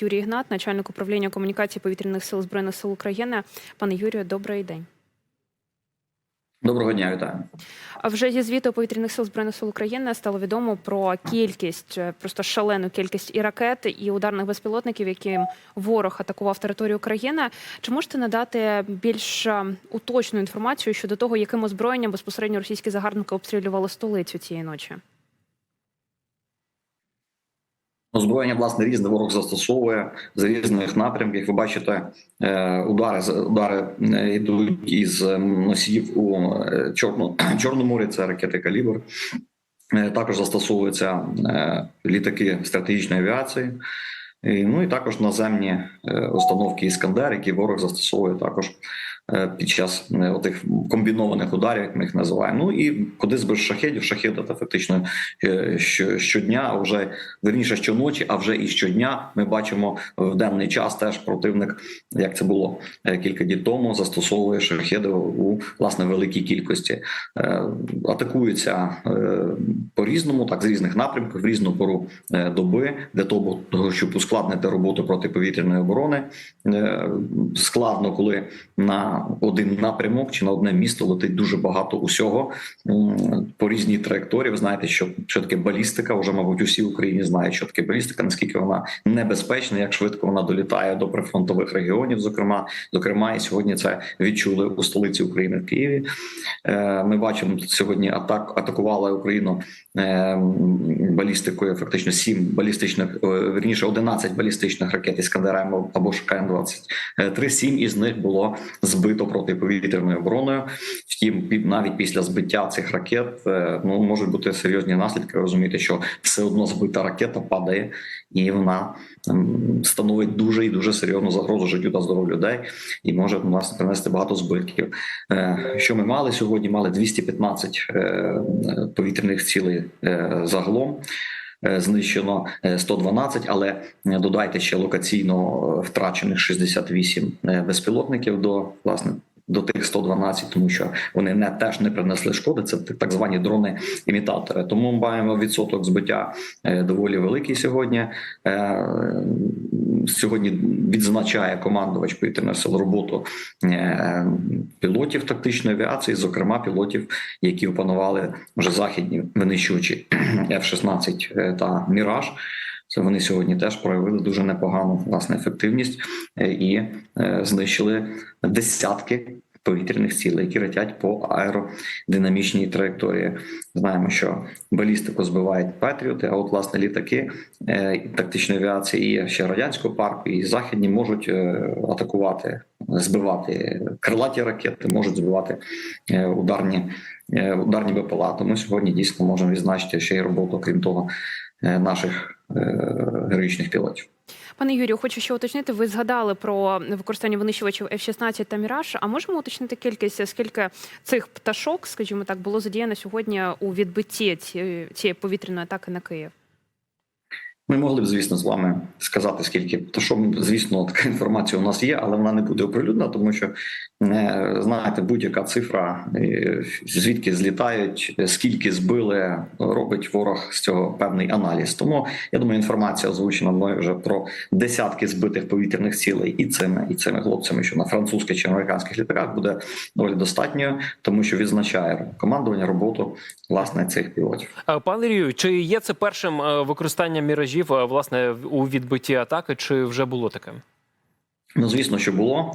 Юрій Ігнат, начальник управління комунікації повітряних сил збройних сил України. Пане Юрію, добрий день. Доброго дня, вітаю. А вже зі звіту повітряних сил збройних сил України стало відомо про кількість, е, просто шалену кількість і ракет, і ударних безпілотників, яким ворог атакував територію країни. Чи можете надати більш е, уточну інформацію щодо того, яким озброєнням безпосередньо російські загарбники обстрілювали столицю цієї ночі? Озброєння власне різне ворог застосовує з різних напрямків. Ви бачите, е, удари удари е, йдуть із е, носіїв у е, Чорно, Чорному морі. Це ракети калібр. Е, Також застосовуються е, літаки стратегічної авіації. Ну і також наземні е, установки Іскандер, які ворог застосовує також е, під час е, отих комбінованих ударів, як ми їх називаємо. Ну і куди збив шахедів, шахеди та фактично е, що- щодня, вже верніше щоночі, а вже і щодня ми бачимо в денний час теж противник, як це було е, кілька днів тому, застосовує шахеди у власне великій кількості. Е, Атакуються е, по різному, так з різних напрямків, в різну пору е, доби для того, щоб ускладнити роботу протиповітряної оборони. Е, Складно, коли на один напрямок чи на одне місто летить дуже багато усього по різній траєкторії. Ви знаєте, що, що таке балістика. Вже, мабуть, усі в Україні знають, що таке балістика, наскільки вона небезпечна, як швидко вона долітає до прифронтових регіонів. Зокрема, зокрема, і сьогодні це відчули у столиці України в Києві. Е, Ми бачимо сьогодні атак атакувала Україну е, балістикою. Фактично сім балістичних, е, верніше 11 балістичних ракет Іскандера М або ж КН-23. Сім із них було збито протиповітряною обороною. Втім, навіть після збиття цих ракет ну можуть бути серйозні наслідки. Ви Розумієте, що все одно збита ракета падає, і вона ем, становить дуже і дуже серйозну загрозу життю та здоров'ю людей і може власне принести багато збитків. Що ми мали сьогодні? Мали 215 е, повітряних цілей е, загалом. Е, Знищено е, 112, але додайте ще локаційно втрачених 68 е, безпілотників до власне до тих 112, тому що вони не теж не принесли шкоди. Це так звані дрони-імітатори. Тому ми маємо відсоток збиття е, доволі великий сьогодні. Е, Сьогодні відзначає командувач повітряних сил роботу е, пілотів тактичної авіації, зокрема пілотів, які опанували вже західні винищувачі F-16 та Міраж. Це вони сьогодні теж проявили дуже непогану власне ефективність е, і е, знищили десятки повітряних цілей, які летять по аеродинамічній траєкторії. Знаємо, що балістику збивають Петріоти, а от власне літаки е, тактичної авіації і ще радянського парку, і західні можуть атакувати, збивати крилаті ракети, можуть збивати ударні, ударні БПЛА. Тому сьогодні дійсно можемо відзначити ще й роботу, крім того, наших героїчних пілотів. Пане Юрію, хочу ще уточнити. Ви згадали про використання винищувачів F-16 та Міраж. А можемо уточнити кількість, скільки цих пташок, скажімо так, було задіяно сьогодні у відбитті цієї повітряної атаки на Київ? Ми могли б, звісно, з вами сказати, скільки то що звісно, така інформація у нас є, але вона не буде оприлюднена, тому що е, знаєте, будь-яка цифра, е, звідки злітають, скільки збили, робить ворог з цього певний аналіз. Тому я думаю, інформація озвучена мною вже про десятки збитих повітряних цілей і цими і цими хлопцями, що на французьких чи американських літаках буде доволі достатньо, тому що відзначає командування роботу власне цих пілотів. Е, Пане Юрію, чи є це першим використанням міражів е, власне у відбитті атаки, чи вже було таке? Ну, звісно, що було.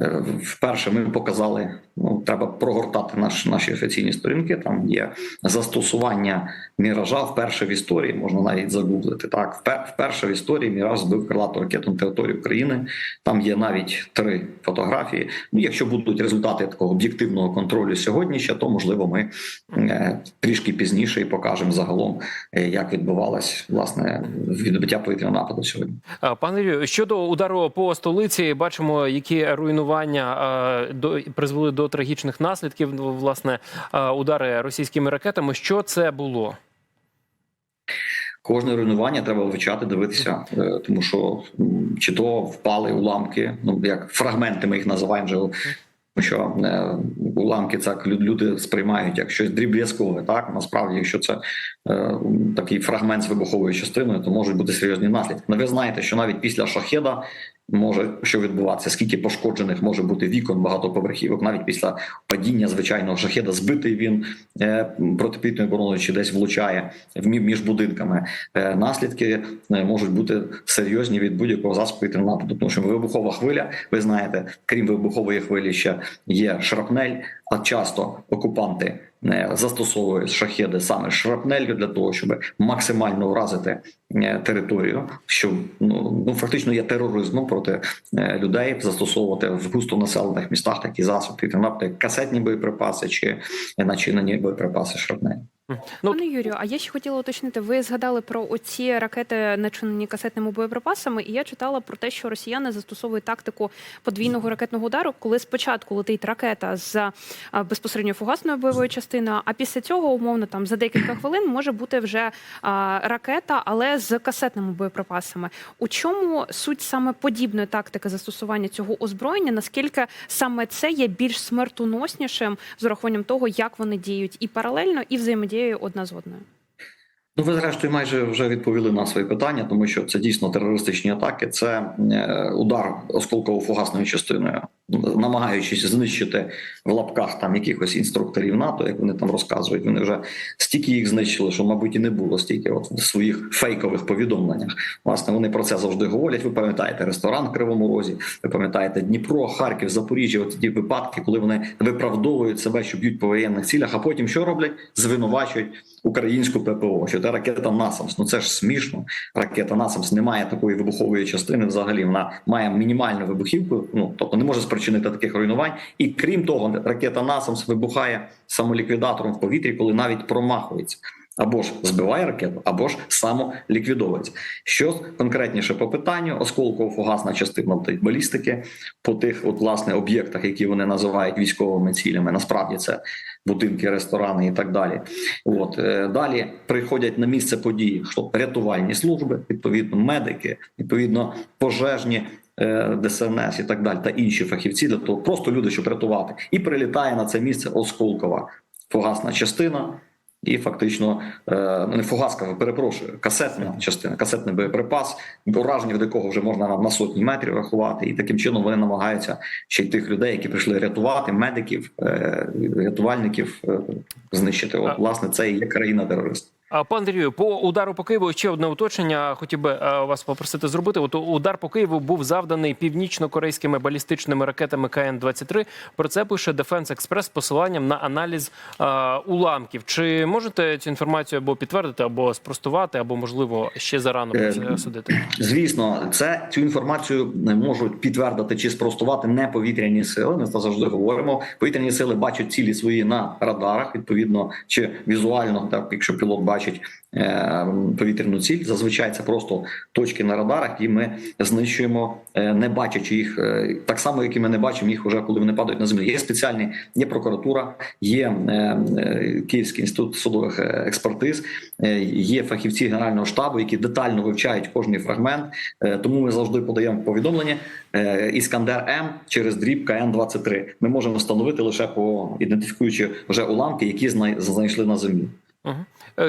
Е, Вперше ми показали, ну треба прогортати наш, наші офіційні сторінки. Там є застосування міража вперше в історії, можна навіть загуглити. Так, вперше в історії міраж збив крилату ракету на територію України. Там є навіть три фотографії. Ну, якщо будуть результати такого об'єктивного контролю сьогодні, ще то можливо ми е, трішки пізніше і покажемо загалом, е, як відбувалось власне відбиття повітряного нападу сьогодні. Пане Юрію, щодо удару по столиці, бачимо, які руйнування е, до призвели до трагічних наслідків. ну, Власне, удари російськими ракетами. Що це було? Кожне руйнування треба вивчати, дивитися, е, тому що чи то впали уламки, ну як фрагменти, ми їх називаємо вже що е, уламки це люди сприймають як щось дріб'язкове. Так насправді, якщо це е, такий фрагмент з вибуховою частиною, то можуть бути серйозні наслідки. Ну, ви знаєте, що навіть після шахеда може що відбуватися, скільки пошкоджених може бути вікон багатоповерхівок, навіть після падіння звичайного шахеда, збитий він е, протипітною обороною чи десь влучає між будинками. Е, наслідки е, можуть бути серйозні від будь-якого засобу нападу. Тому що вибухова хвиля, ви знаєте, крім вибухової хвилі, ще є шрапнель. А часто окупанти застосовують шахеди саме шрапнелью для того, щоб максимально вразити е, територію, що ну, ну фактично є тероризмом проти е, людей, застосовувати в густонаселених містах такі засоби повітряного нападу, касетні боєприпаси чи начинені боєприпаси шрапнель. Ну, Пане Юрію, а я ще хотіла уточнити. Ви згадали про оці ракети, начинені касетними боєприпасами, і я читала про те, що росіяни застосовують тактику подвійного ракетного удару, коли спочатку летить ракета з безпосередньо фугасною бойовою частиною, а після цього, умовно, там за декілька хвилин може бути вже а, ракета, але з касетними боєприпасами. У чому суть саме подібної тактики застосування цього озброєння? Наскільки саме це є більш смертоноснішим з урахуванням того, як вони діють і паралельно, і взаємодією одна з одною? Ну, ви зрештою майже вже відповіли на свої питання, тому що це дійсно терористичні атаки. Це е, удар осколково-фугасною частиною, намагаючись знищити в лапках там якихось інструкторів НАТО, як вони там розказують. Вони вже стільки їх знищили, що мабуть і не було стільки от в своїх фейкових повідомленнях. Власне, вони про це завжди говорять. Ви пам'ятаєте ресторан в Кривому Розі, ви пам'ятаєте Дніпро, Харків, Запоріжжя. От ті випадки, коли вони виправдовують себе, що б'ють по воєнних цілях, а потім що роблять? Звинувачують українську ППО, що це ракета Насамс. Ну це ж смішно. Ракета Насамс не має такої вибухової частини. Взагалі вона має мінімальну вибухівку. Ну тобто не може спричинити таких руйнувань. І крім того, ракета Насамс вибухає самоліквідатором в повітрі, коли навіть промахується. Або ж збиває ракету, або ж самоліквідовується. Що конкретніше по питанню, осколково-фугасна частина балістики по тих, от власне об'єктах, які вони називають військовими цілями. Насправді це будинки, ресторани і так далі. От е, далі приходять на місце події, що рятувальні служби, відповідно, медики, відповідно, пожежні. е, ДСНС і так далі, та інші фахівці для того, просто люди, щоб рятувати, і прилітає на це місце осколкова фугасна частина, і фактично е, не фугасками, перепрошую, касетна частина, касетний боєприпас, ураження від якого вже можна на, сотні метрів рахувати, і таким чином вони намагаються ще й тих людей, які прийшли рятувати, медиків, е, рятувальників е, знищити. От власне це і є країна терорист. Пан Андрію, по удару по Києву ще одне уточнення. Хотів би е, вас попросити зробити. От удар по Києву був завданий північно-корейськими балістичними ракетами КН-23. Про це пише Defense Express з посиланням на аналіз е, уламків. Чи можете цю інформацію або підтвердити, або спростувати, або можливо ще зарано це судити? Звісно, це цю інформацію можуть підтвердити чи спростувати не повітряні сили. Ми це завжди говоримо. Повітряні сили бачать цілі свої на радарах, відповідно, чи візуально, так якщо пілот бачить е, повітряну ціль. Зазвичай це просто точки на радарах, які ми знищуємо, е, не бачачи їх е, так само, як і ми не бачимо їх вже коли вони падають на землю. Є спеціальні, є прокуратура, є Київський інститут судових експертиз, є фахівці генерального штабу, які детально вивчають кожний фрагмент. Тому ми завжди подаємо повідомлення Іскандер М через дріб КН 23 Ми можемо встановити лише по ідентифікуючи вже уламки, які знай- знайшли на землі. Угу.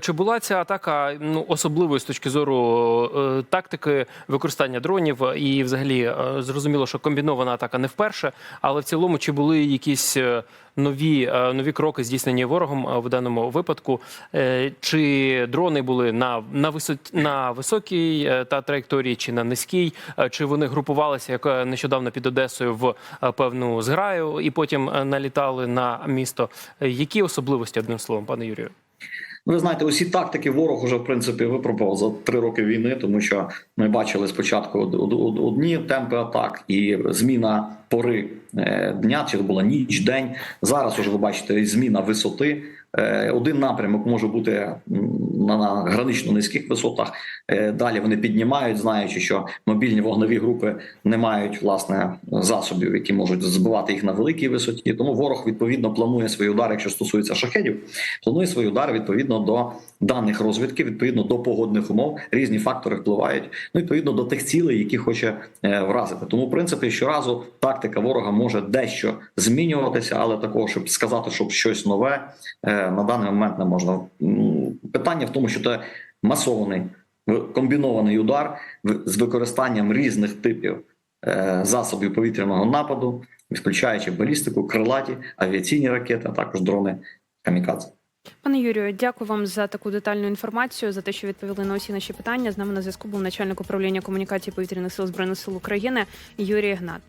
Чи була ця атака ну особливою з точки зору е, тактики використання дронів? І, взагалі, е, зрозуміло, що комбінована атака не вперше, але в цілому чи були якісь е, нові е, нові кроки здійснені ворогом е, в даному випадку? Е, Чи дрони були на на висоті на високій е, та траєкторії, чи на низькій? Е, Чи вони групувалися як е, нещодавно під Одесою в е, певну зграю і потім е, налітали на місто? Е, Які особливості одним словом, пане Юрію? Ну, Ви знаєте, усі тактики ворог уже в принципі випробував за три роки війни, тому що ми бачили спочатку од- од- од- одні темпи атак і зміна пори е, дня, чи це була ніч, день. Зараз уже ви бачите зміна висоти. Е, Один напрямок може бути на, гранично низьких висотах. Е, Далі вони піднімають, знаючи, що мобільні вогневі групи не мають власне засобів, які можуть збивати їх на великій висоті. Тому ворог відповідно планує свої удари, якщо стосується шахедів, планує свої удари відповідно до даних розвідки, відповідно до погодних умов. Різні фактори впливають. Ну відповідно до тих цілей, які хоче е, вразити. Тому, в принципі, щоразу тактика ворога може дещо змінюватися, але такого, щоб сказати, щоб щось нове на даний момент не можна. Питання в тому, що це масований комбінований удар з використанням різних типів е, засобів повітряного нападу, включаючи балістику, крилаті, авіаційні ракети, а також дрони камікадзе. Пане Юрію, дякую вам за таку детальну інформацію, за те, що відповіли на усі наші питання. З нами на зв'язку був начальник управління комунікації повітряних сил збройних сил України Юрій Гнат.